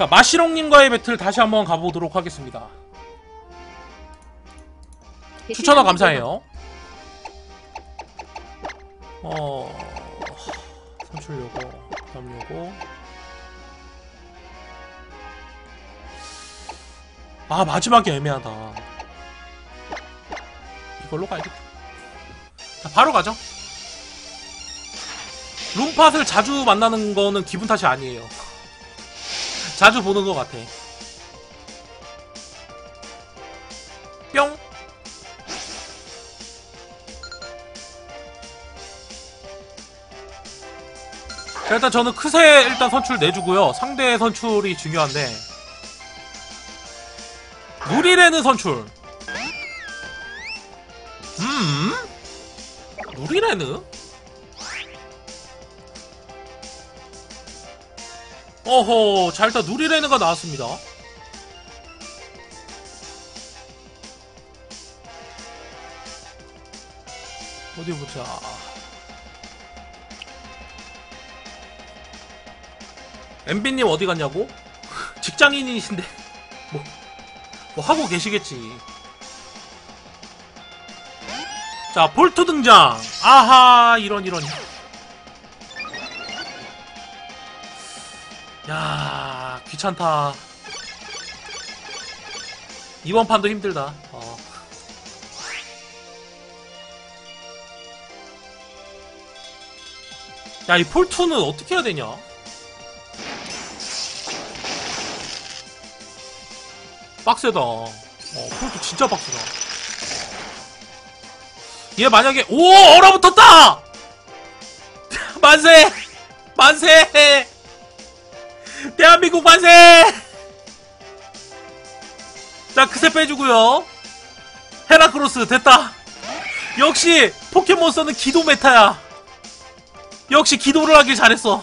자, 마시롱님과의 배틀 다시 한번 가보도록 하겠습니다. 추천화 감사해요. 어, 선출 요거, 다음 요거. 아, 마지막이 애매하다. 이걸로 가야겠다. 자, 바로 가죠. 룸팟을 자주 만나는 거는 기분 탓이 아니에요. 자주 보는 것 같아. 뿅! 자, 일단 저는 크세 일단 선출 내주고요. 상대 선출이 중요한데. 누리레는 선출. 음? 누리레는? 어허, 자 일단 누리레는가 나왔습니다. 어디 보자. 엠비님 어디 갔냐고? 직장인이신데 뭐, 뭐 하고 계시겠지. 자, 볼트 등장. 아하, 이런 이런. 야, 귀찮다. 이번 판도 힘들다. 어. 야, 이 폴투는 어떻게 해야 되냐? 빡세다. 어, 폴투 진짜 빡세다. 얘 만약에, 오! 얼어붙었다! 만세! 만세! 대한민국 만세! 자, 크세 빼주고요. 헤라크로스 됐다. 역시 포켓몬스터는 기도 메타야. 역시 기도를 하길 잘했어.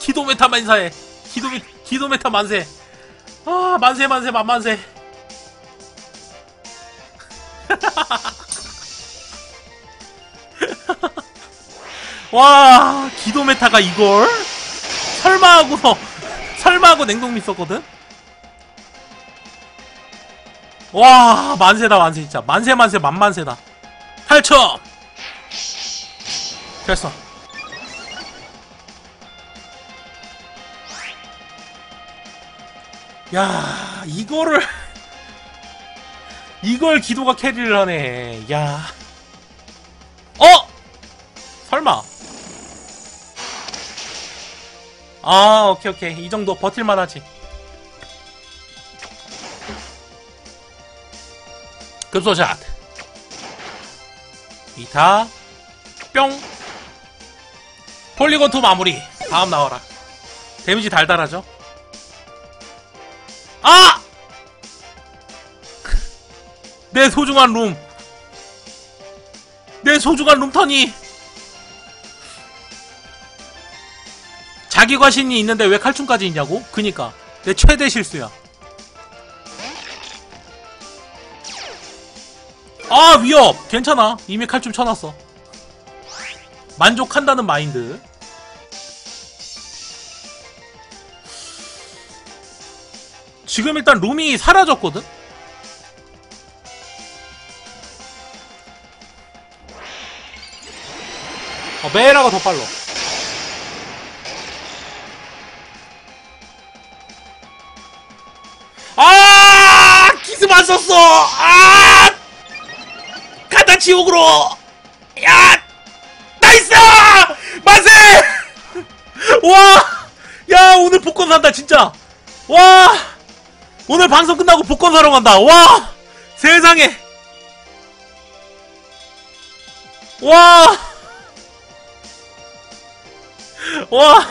기도 메타 만사해. 기도 메 기도 메타 만세. 아, 만세 만세 만만세. 와, 기도 메타가 이걸? 설마 하고 설마 하고 냉동미 썼거든? 와 만세다 만세 진짜. 만세 만세 만만세다. 8초 됐어. 야 이거를 이걸 기도가 캐리를 하네. 야 아 오케이 오케이. 이 정도 버틸만 하지. 급소샷. 2타. 뿅. 폴리곤2 마무리. 다음 나와라. 데미지 달달하죠? 아! 내 소중한 룸! 내 소중한 룸턴이! 자기 과신이 있는데 왜 칼춤까지 있냐고? 그니까 내 최대 실수야 아 위협! 괜찮아 이미 칼춤 쳐놨어 만족한다는 마인드 지금 일단 룸이 사라졌거든? 어, 메라가 더 빨라 맞았어. 아! 가다 지옥으로. 야! 나이스! 만세! 와 야 오늘 복권 산다 진짜. 와! 오늘 방송 끝나고 복권 사러 간다. 와! 세상에! 와! 와.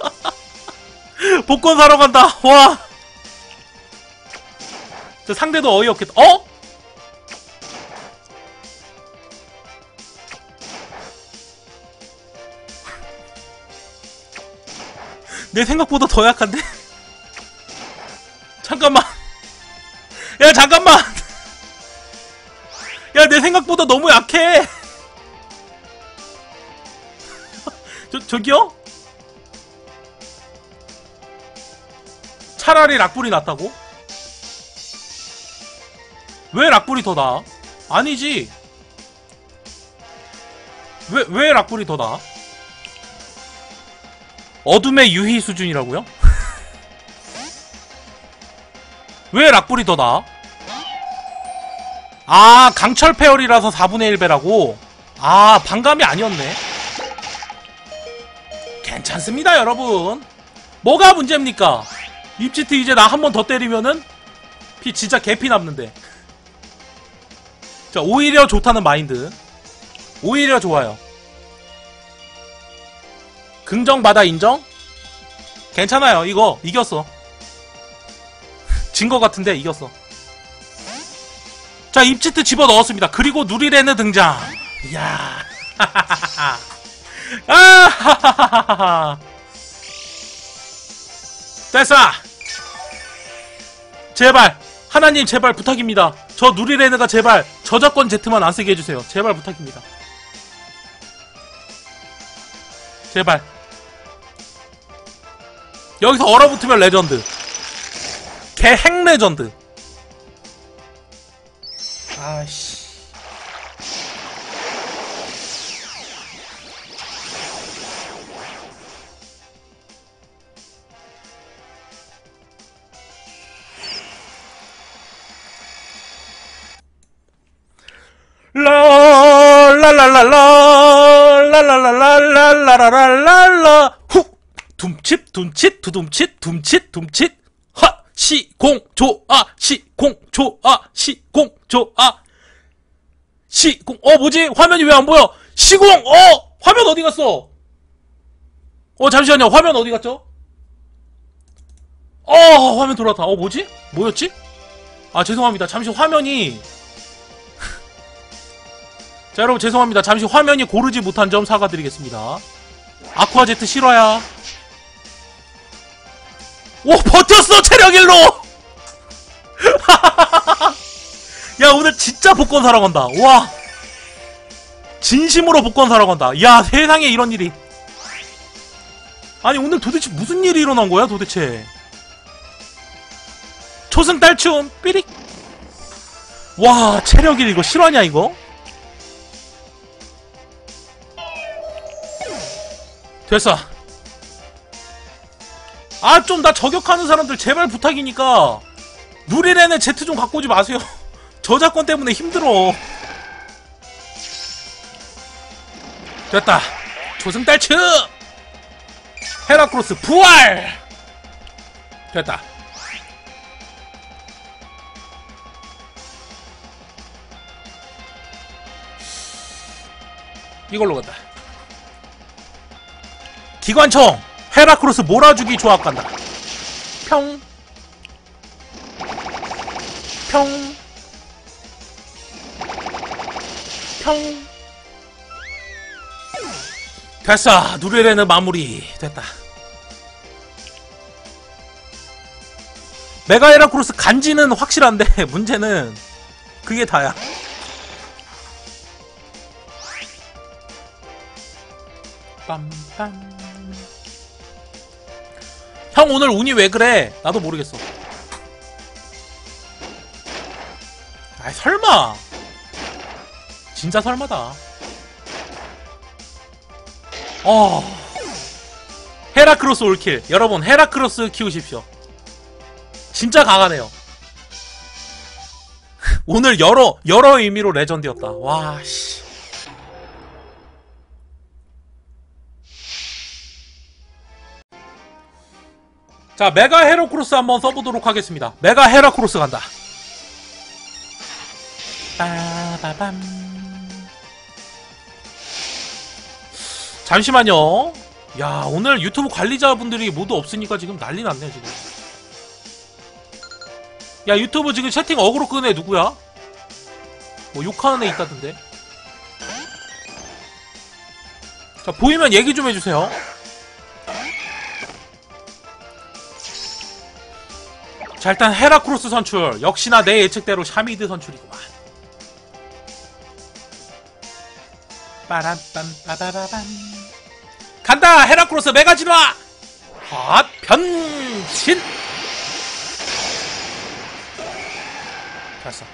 복권 사러 간다. 와. 저 상대도 어이없겠다. 어? 내 생각보다 더 약한데? 잠깐만. 야, 잠깐만. 야, 내 생각보다 너무 약해. 저, 저기요? 차라리 락불이 낫다고? 왜 락불이 더 나아? 아니지. 왜, 왜 락불이 더 나아? 어둠의 유희 수준이라고요? 왜 락불이 더 나아? 아, 강철 페어리라서 4분의 1배라고? 아, 반감이 아니었네. 괜찮습니다, 여러분. 뭐가 문제입니까? 입지트 이제 나 한 번 더 때리면은 피 진짜 개피 남는데. 자, 오히려 좋다는 마인드. 오히려 좋아요. 긍정받아 인정? 괜찮아요. 이거 이겼어. 진거 같은데 이겼어. 자, 입지트 집어 넣었습니다. 그리고 누리레는 등장. 이야. 아! 됐어! 제발! 하나님 제발 부탁입니다. 저 누리레드가 제발 저작권 제트만 안 쓰게 해주세요. 제발 부탁입니다. 제발. 여기서 얼어붙으면 레전드. 개핵 레전드. 아씨. 랄랄랄라 랄랄랄랄랄랄랄라 후 둠칫 둠칫 두둠칫 둠칫 둠칫 하 시공조아 시공조아 시공조아 시공 어 뭐지 화면이 왜 안 보여 시공 어 화면 어디 갔어 어 잠시만요 화면 어디 갔죠 어 화면 돌아왔다 어 뭐지 뭐였지 아 죄송합니다 잠시 화면이 자 여러분 죄송합니다. 잠시 화면이 고르지 못한 점 사과드리겠습니다. 아쿠아제트 실화야. 오 버텼어 체력 1로! 야 오늘 진짜 복권 사러 간다. 와. 진심으로 복권 사러 간다. 야 세상에 이런 일이. 아니 오늘 도대체 무슨 일이 일어난 거야 도대체? 초승 딸춤 삐릭. 와 체력 1 이거 실화냐 이거 됐어. 아, 좀 나 저격하는 사람들 제발 부탁이니까 누리레는 제트 좀 갖고 오지 마세요. 저작권 때문에 힘들어. 됐다. 조승달츠! 헤라크로스 부활! 됐다. 이걸로 간다. 기관총 헤라크로스 몰아주기 조합 간다 평 평, 평. 됐어. 누레레는 마무리. 됐다. 메가 헤라크로스 간지는 확실한데, 문제는, 그게 다야. 빰빰. 형 오늘 운이 왜 그래? 나도 모르겠어. 아 설마. 진짜 설마다. 어. 헤라크로스 올킬. 여러분 헤라크로스 키우십시오. 진짜 강하네요. 오늘 여러 여러 의미로 레전드였다. 와 씨. 자, 메가 헤라크로스 한번 써보도록 하겠습니다. 메가 헤라크로스 간다. 빠바밤. 잠시만요. 야, 오늘 유튜브 관리자분들이 모두 없으니까 지금 난리 났네, 지금. 야, 유튜브 지금 채팅 어그로 애 누구야? 뭐 욕하는 애 있다던데. 자, 보이면 얘기 좀 해주세요. 자 일단 헤라크로스 선출. 역시나 내 예측대로 샤미드 선출이구만. 빠란빰 빠바바밤. 간다! 헤라크로스 메가지마 아 변신! 잘했어.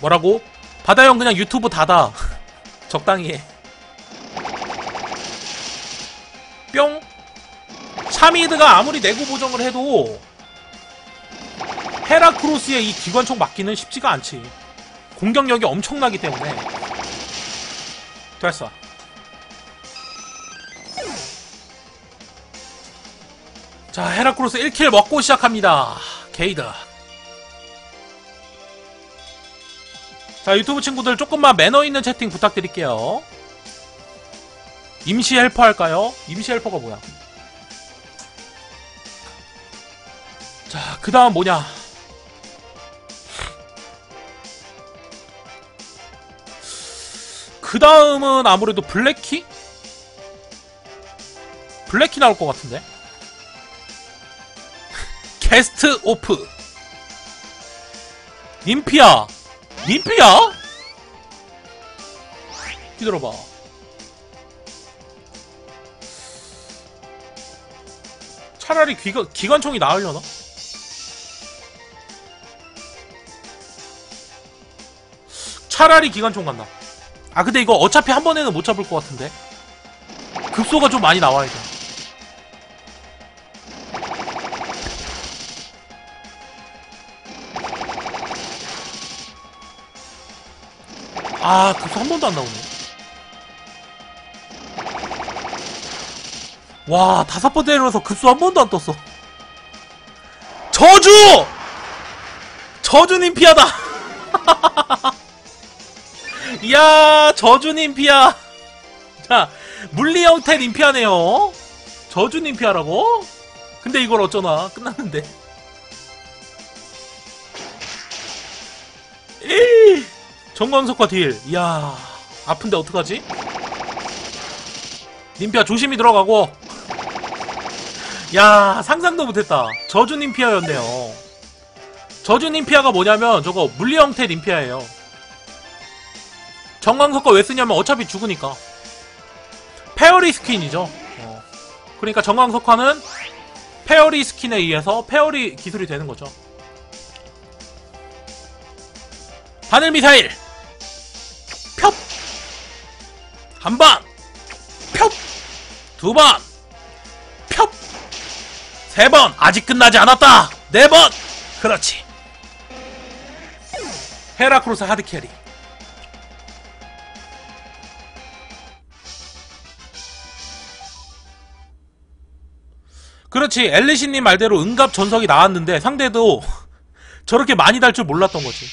뭐라고? 바다형 그냥 유튜브 닫아. 적당히 해. 뿅! 샤미드가 아무리 내구 보정을 해도 헤라크로스의 이 기관총 맞기는 쉽지가 않지. 공격력이 엄청나기 때문에. 됐어. 자, 헤라크로스 1킬 먹고 시작합니다. 게이드. 자, 유튜브 친구들 조금만 매너 있는 채팅 부탁드릴게요. 임시 헬퍼 할까요? 임시 헬퍼가 뭐야? 자, 그 다음 뭐냐? 그 다음은 아무래도 블랙키? 블랙키 나올 것 같은데? 게스트 오프 님피야 님피야? 기다려봐 차라리 기관, 기관총이 나으려나? 차라리 기관총 간다 아 근데 이거 어차피 한 번에는 못 잡을 것 같은데 급소가 좀 많이 나와야 돼 아, 급소 한 번도 안 나오네. 와, 다섯 번 때려서 급소 한 번도 안 떴어. 저주! 저주님 피하다! 이야, 저주 님 피하. 자, 물리 형태 님피하네요. 저주 님 피하라고? 근데 이걸 어쩌나? 끝났는데. 에이! 정광석과 딜. 이야, 아픈데 어떡하지? 님피아 조심히 들어가고. 야, 상상도 못했다. 저주 님피아였네요. 저주 님피아가 뭐냐면 저거 물리 형태 님피아예요. 정광석과 왜 쓰냐면 어차피 죽으니까. 페어리 스킨이죠. 어. 그러니까 정광석화는 페어리 스킨에 의해서 페어리 기술이 되는 거죠. 하늘 미사일 펴! 한 번! 펴! 두 번! 펴! 세 번! 아직 끝나지 않았다! 네 번! 그렇지. 헤라크로스 하드캐리. 그렇지. 엘리시님 말대로 은갑 전석이 나왔는데 상대도 저렇게 많이 달 줄 몰랐던 거지.